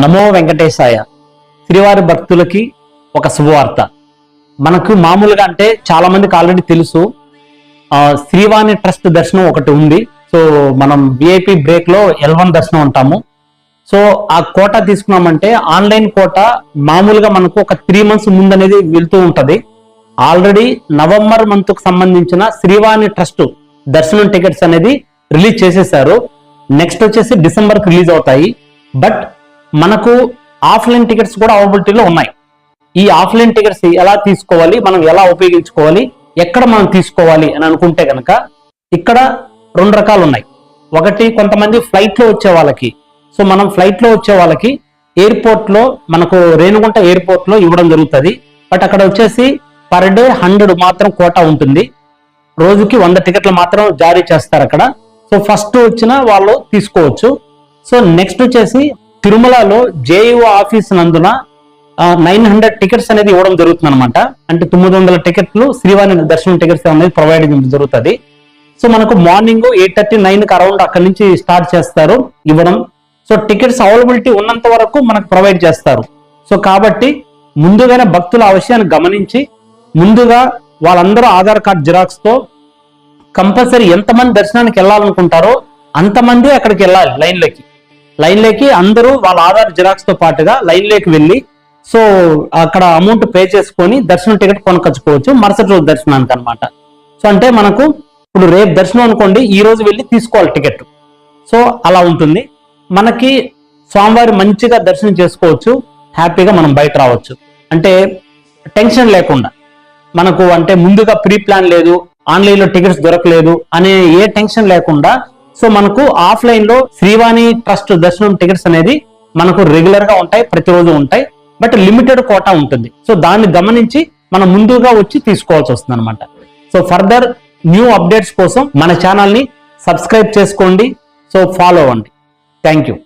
నమో వెంకటేశాయ. శ్రీవారి భక్తులకి ఒక శుభవార్త. మనకు మామూలుగా అంటే చాలా మందికి ఆల్రెడీ తెలుసు. శ్రీవాణి ట్రస్ట్ దర్శనం ఒకటి ఉంది. సో మనం విఐపి బ్రేక్లో దర్శనం ఉంటాము. సో ఆ కోట తీసుకున్నామంటే ఆన్లైన్ కోట మామూలుగా మనకు ఒక త్రీ మంత్స్ ముందు అనేది వెళ్తూ ఉంటది. ఆల్రెడీ నవంబర్ మంత్కు సంబంధించిన శ్రీవాణి ట్రస్ట్ దర్శనం టికెట్స్ అనేది రిలీజ్ చేసేసారు. నెక్స్ట్ వచ్చేసి డిసెంబర్కి రిలీజ్ అవుతాయి. బట్ మనకు ఆఫ్లైన్ టికెట్స్ కూడా అవైలబిలిటీలో ఉన్నాయి. ఈ ఆఫ్లైన్ టికెట్స్ ఎలా తీసుకోవాలి మనం ఎలా ఉపయోగించుకోవాలి ఎక్కడ మనం తీసుకోవాలి అని అనుకుంటే కనుక ఇక్కడ రెండు రకాలు ఉన్నాయి. ఒకటి కొంతమంది ఫ్లైట్లో వచ్చే వాళ్ళకి. సో మనం ఫ్లైట్లో వచ్చే వాళ్ళకి ఎయిర్పోర్ట్లో మనకు రేణుగుంట ఎయిర్పోర్ట్లో ఇవ్వడం జరుగుతుంది. బట్ అక్కడ వచ్చేసి పర్ డే హండ్రెడ్ మాత్రం కోటా ఉంటుంది. రోజుకి వంద టికెట్లు మాత్రం జారీ చేస్తారు అక్కడ. సో ఫస్ట్ వచ్చిన వాళ్ళు తీసుకోవచ్చు. సో నెక్స్ట్ వచ్చేసి తిరుమలలో జేఈఓ ఆఫీస్ నందున నైన్ హండ్రెడ్ టికెట్స్ అనేది ఇవ్వడం జరుగుతుంది అనమాట అంటే తొమ్మిది వందల టికెట్లు శ్రీవారి దర్శనం టికెట్స్ అనేది ప్రొవైడ్ జరుగుతుంది. సో మనకు మార్నింగ్ ఎయిట్ థర్టీ నైన్కి అరౌండ్ అక్కడి నుంచి స్టార్ట్ చేస్తారు ఇవ్వడం. సో టికెట్స్ అవైలబిలిటీ ఉన్నంత వరకు మనకు ప్రొవైడ్ చేస్తారు. సో కాబట్టి ముందుగానే భక్తుల ఆ విషయాన్ని గమనించి ముందుగా వాళ్ళందరూ ఆధార్ కార్డ్ జిరాక్స్తో కంపల్సరీ ఎంతమంది దర్శనానికి వెళ్ళాలనుకుంటారో అంతమంది అక్కడికి వెళ్ళాలి లైన్లోకి. లైన్లోకి అందరూ వాళ్ళ ఆధార్ జిరాక్స్తో పాటుగా లైన్లోకి వెళ్ళి సో అక్కడ అమౌంట్ పే చేసుకొని దర్శనం టికెట్ కొనుక్కొచ్చుకోవచ్చు. మరుసటి రోజు దర్శనానికి అనమాట సో అంటే మనకు ఇప్పుడు రేపు దర్శనం అనుకోండి ఈ రోజు వెళ్ళి తీసుకోవాలి టికెట్. సో అలా ఉంటుంది. మనకి స్వామివారి మంచిగా దర్శనం చేసుకోవచ్చు. హ్యాపీగా మనం బయట రావచ్చు. అంటే టెన్షన్ లేకుండా. మనకు అంటే ముందుగా ప్రీ ప్లాన్ లేదు ఆన్లైన్లో టికెట్స్ దొరకలేదు అనే ఏ టెన్షన్ లేకుండా సో మనకు ఆఫ్లైన్లో శ్రీవాణి ట్రస్ట్ దర్శనం టికెట్స్ అనేది మనకు రెగ్యులర్గా ఉంటాయి ప్రతిరోజు ఉంటాయి. బట్ లిమిటెడ్ కోటా ఉంటుంది. సో దాన్ని గమనించి మనం ముందుగా వచ్చి తీసుకోవాల్సి వస్తుంది అనమాట సో ఫర్దర్ న్యూ అప్డేట్స్ కోసం మన ఛానల్ని సబ్స్క్రైబ్ చేసుకోండి. సో ఫాలో అవ్వండి. Thank you.